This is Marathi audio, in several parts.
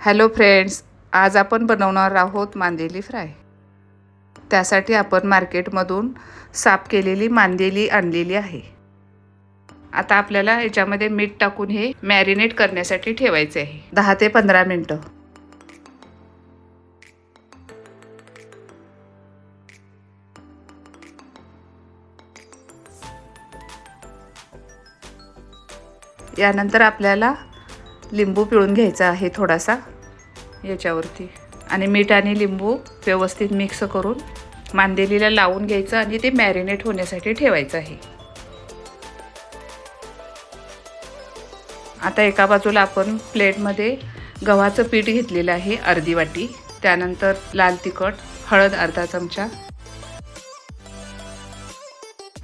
हॅलो फ्रेंड्स आज आपण बनवणार आहोत मांदेली फ्राय. त्यासाठी आपण मार्केटमधून साफ केलेली मांदेली आणलेली आहे. आता आपल्याला याच्यामध्ये मीठ टाकून हे मॅरिनेट करण्यासाठी ठेवायचे आहे. दहा ते पंधरा मिनटं. यानंतर आपल्याला लिंबू पिळून घ्यायचा आहे थोडासा याच्यावरती. आणि मीठ आणि लिंबू व्यवस्थित मिक्स करून मांदेलीला लावून घ्यायचं आणि ते मॅरिनेट होण्यासाठी ठेवायचं आहे. आता एका बाजूला आपण प्लेटमध्ये गव्हाचं पीठ घेतलेलं आहे अर्धी वाटी. त्यानंतर लाल तिखट हळद अर्धा चमचा.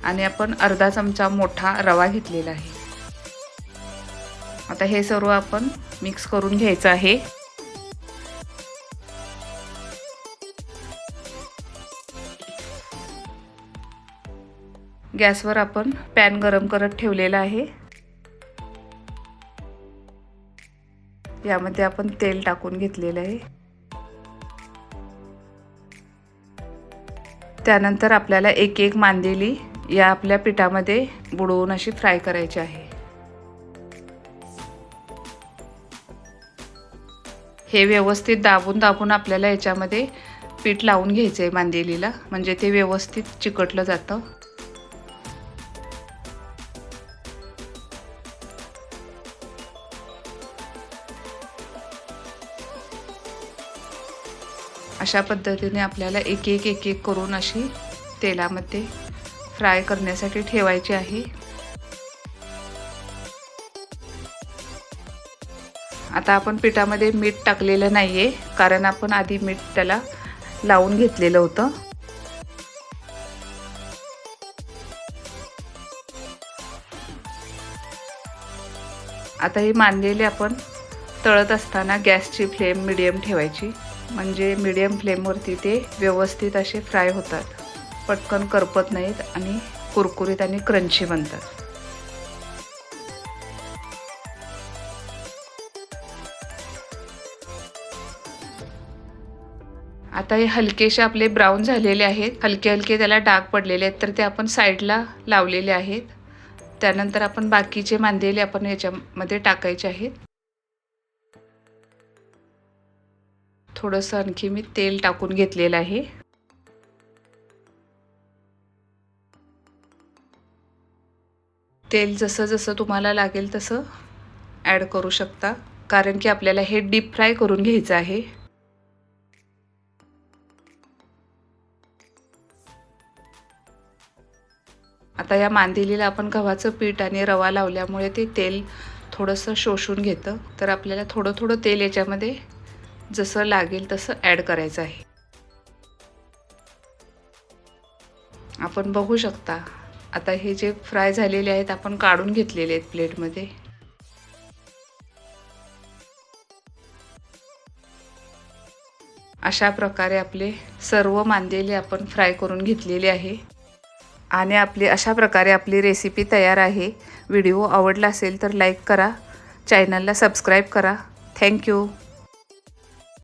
आणि आपण अर्धा चमचा मोठा रवा घेतलेला आहे. आता हे सर्व आपण मिक्स करून घ्यायचं आहे. गॅसवर आपण पॅन गरम करत ठेवलेला आहे. यामध्ये आपण तेल टाकून घेतलेलं आहे. त्यानंतर आपल्याला एक एक मांदेली या आपल्या पिठामध्ये बुडवून अशी फ्राय करायची आहे. हे व्यवस्थित दाबून दाबून आपल्याला याच्यामध्ये पीठ लावून घ्यायचं आहे मांदेलीला. म्हणजे ते व्यवस्थित चिकटलं जातं. अशा पद्धतीने आपल्याला एक एक एक एक करून अशी तेलामध्ये फ्राय करण्यासाठी ठेवायची आहे. आता आपण पिठामध्ये मीठ टाकलेलं नाही आहे कारण आपण आधी मीठ त्याला लावून घेतलेलं होतं. आता हे मानलेले आपण तळत असताना गॅसची फ्लेम मिडियम ठेवायची. म्हणजे मिडियम फ्लेमवरती ते व्यवस्थित असे फ्राय होतात. पटकन करपत नाहीत आणि कुरकुरीत आणि क्रंची बनतात. आता हे हलकेसे आपले ब्राऊन झालेले आहेत. हलके हलके त्याला डाग पडलेले आहेत तर ते आपण साईडला लावलेले आहेत. त्यानंतर आपण बाकीचे मांदेले आपण याच्यामध्ये टाकायचे आहेत. थोडंसं आणखी मी तेल टाकून घेतलेलं आहे. तेल जसं जसं तुम्हाला लागेल तसं ॲड करू शकता कारण की आपल्याला हे डीप फ्राय करून घ्यायचं आहे. आता या मांदेलीला आपण गव्हाचं पीठ आणि रवा लावल्यामुळे ते तेल थोडंसं शोषून घेतं. तर आपल्याला थोडं थोडं तेल याच्यामध्ये जसं लागेल तसं ॲड करायचं आहे. आपण बघू शकता आता हे जे फ्राय झालेले आहेत आपण काढून घेतलेले आहेत प्लेटमध्ये अशा प्रकारे आपले सर्व मांदेले आपण फ्राय करून घेतलेले आहे. आणि आपली अशा प्रकारे आपली रेसिपी तयार आहे. व्हिडिओ आवडला असेल तर लाईक करा. चॅनलला सबस्क्राईब करा. थँक्यू